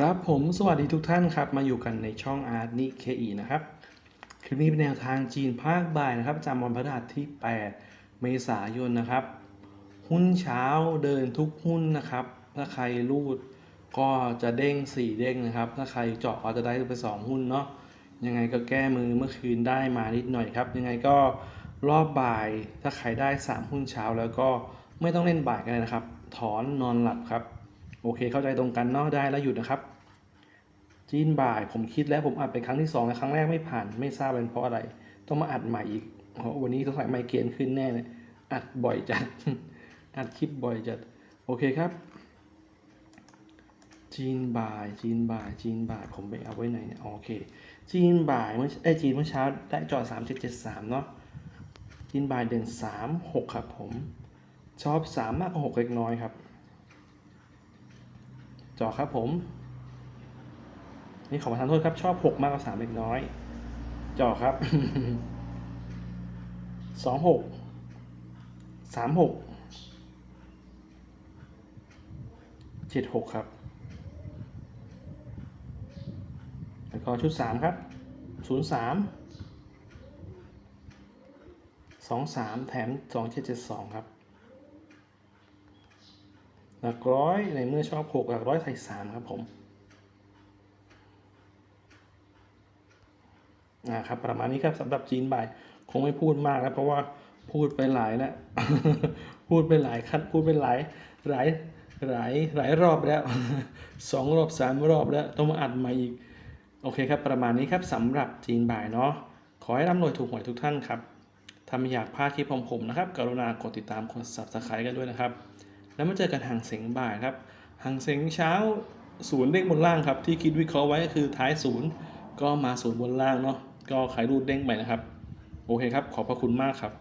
ครับผมสวัสดีทุกท่านครับ มาอยู่กันในช่องอาร์ตนิเคอีนะครับ คลิปนี้เป็นแนวทางจีนภาคบ่ายนะครับจำวันพฤหัสที่ 8 เมษายนนะครับ หุ้นเช้าเดินทุกหุ้นนะครับ ถ้าใครรูดก็จะเด้ง 4 เด้งนะครับ ถ้าใครเจาะก็จะได้ไป 2 หุ้นเนาะยังไงก็แก้มือเมื่อคืนได้มานิดหน่อยครับ ยังไงก็รอบบ่ายถ้าใครได้ 3 หุ้นเช้าแล้วก็ไม่ต้องเล่นบ่ายกันเลยนะครับ ถอนนอนหลับครับโอเคเข้าใจตรงกันเนาะได้แล้วหยุดนะครับ จีนบ่าย ผมคิดแล้วผมอัดไปครั้งที่สองแล้วครั้งแรกไม่ผ่าน ไม่ทราบเป็นเพราะอะไร ต้องมาอัดใหม่อีกเพราะวันนี้ต้องใส่ไมเกรนขึ้นแน่เลยอัดบ่อยจัด อัดคลิปบ่อยจัด โอเคครับ จีนบ่าย จีนบ่าย จีนบ่าย ผมไปเอาไว้ไหนเนี่ย โอเค จีนบ่ายเมื่อไอจีนเมื่อเช้าได้จอดสามเจ็ดเจ็ดสามเนาะ จีนบ่ายเด่นสามหกครับผม ชอบสามมากกว่าหกเล็กน้อยครับ จอครับผม นี่ขอประทานโทษครับ ชอบหกมากกว่าสามเล็กน้อยจอครับสองหกสามหกเจ็ดหกครับ แล้วก็ชุดสามครับศูนย์สามสองสามแถมสองเจ็ดเจ็ดสองครับหลักร้อยในเมื่อชอบหกหลักร้อยใส่สามครับผม นะครับประมาณนี้ครับสำหรับจีนบ่ายคงไม่พูดมากแล้วเพราะว่าพูดไปหลายแล้วพูดไปหลายคัดพูดไปหลายหลายหลายหลายรอบแล้วสองรอบสามรอบแล้วต้องมาอัดใหม่อีก โอเคครับ ประมาณนี้ครับสำหรับจีนบ่ายเนาะขอให้ร่ำรวยถูกหวยทุกท่านครับถ้าไม่อยากพลาดคลิปของผมนะครับ กรุณากดติดตามกด subscribe กันด้วยนะครับ แล้วมาเจอกันห่างเสียงบ่ายครับห่างเสียงเช้าศูนย์เด้งบนล่างครับ ที่คิดวิเคราะห์ไว้ก็คือท้ายศูนย์ก็มาศูนย์บนล่างเนาะ ก็ขายรูดเด้งไปนะครับ โอเคครับ ขอบพระคุณมากครับ